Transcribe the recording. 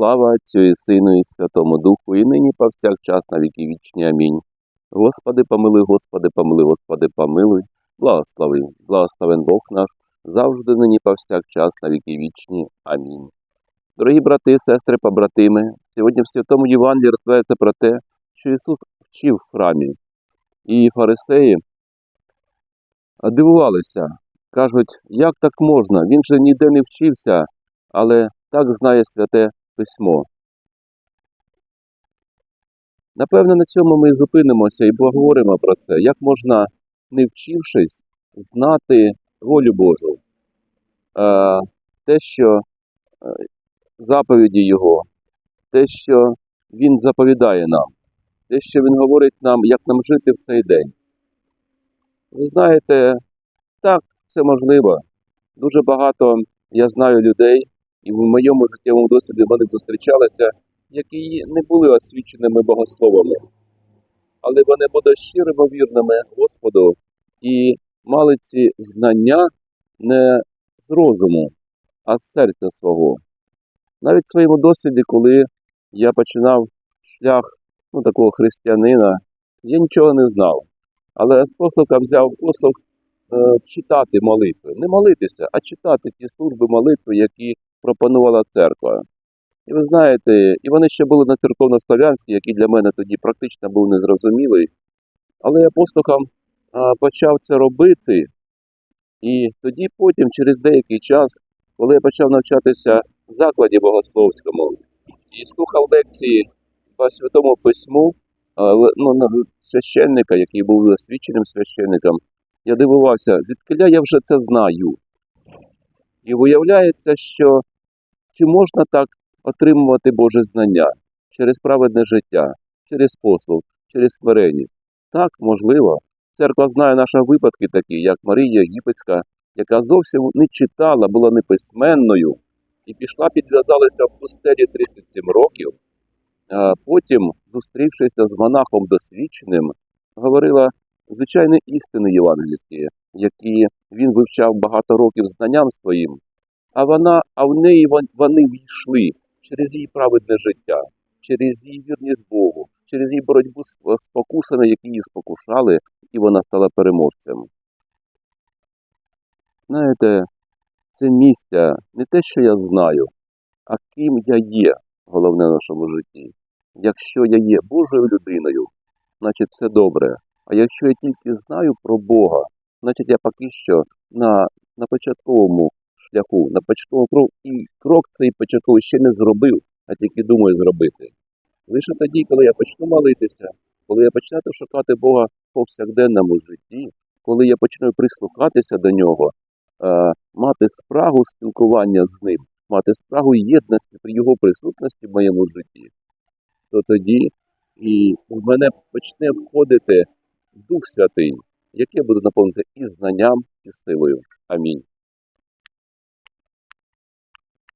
Слава Отцю і Сину і Святому Духу, і нині повсякчас на віки вічні. Амінь. Господи, помилуй, Господи, помилуй, Господи, помилуй, благослови, благословен Бог наш, завжди нині повсякчас на віки вічні. Амінь. Дорогі брати, сестри, побратими, сьогодні в Святому Євангелії розповідається про те, що Ісус вчив в храмі. І фарисеї дивувалися, кажуть, як так можна? Він же ніде не вчився, але так знає святе письмо. Напевно, на цьому ми зупинимося і поговоримо про це, як можна, не вчившись, знати волю Божу, те, що е, заповіді Його, те, що Він заповідає нам, те, що Він говорить нам, як нам жити в цей день. Ви знаєте, так, це можливо. Дуже багато я знаю людей, і в моєму життєвому досвіді вони зустрічалися, які не були освіченими богословами, але вони були щирими вірними Господу і мали ці знання не з розуму, а з серця свого. Навіть в своєму досвіді, коли я починав шлях ну, такого християнина, я нічого не знав. Але з послуга взяв послуг е, читати молитви. Не молитися, а читати ті служби молитви, які пропонувала церква. І ви знаєте, і вони ще були на церковнослов'янській, який для мене тоді практично був незрозумілий. Але я послухом почав це робити. І тоді потім, через деякий час, коли я почав навчатися в закладі богословському і слухав лекції по Святому Письму, ну, священника, який був освіченим священником, я дивувався, звідкиля я вже це знаю. І виявляється, що чи можна так отримувати Боже знання через праведне життя, через послуг, через смиренність? Так, можливо. Церква знає наші випадки такі, як Марія Єгипетська, яка зовсім не читала, була неписьменною, і пішла, підв'язалася в пустелі 37 років. Потім, зустрівшися з монахом досвідченим, говорила звичайні істини євангельські, які він вивчав багато років знанням своїм, а вона, а в неї вони війшли через її праведне життя, через її вірність Богу, через її боротьбу з спокусами, які її спокушали, і вона стала переможцем. Знаєте, це місце не те, що я знаю, а ким я є, головне в нашому житті. Якщо я є Божою людиною, значить все добре. А якщо я тільки знаю про Бога, значить я поки що на, на початковому шляху, на початковому кроку, і крок цей початковий ще не зробив, а тільки думаю зробити. Лише тоді, коли я почну молитися, коли я почну шукати Бога в повсякденному житті, коли я почну прислухатися до нього, е, мати спрагу спілкування з ним, мати спрагу єдності при його присутності в моєму житті, то тоді і в мене почне входити Дух Святий, який буде наповнити і знанням, і силою. Амінь.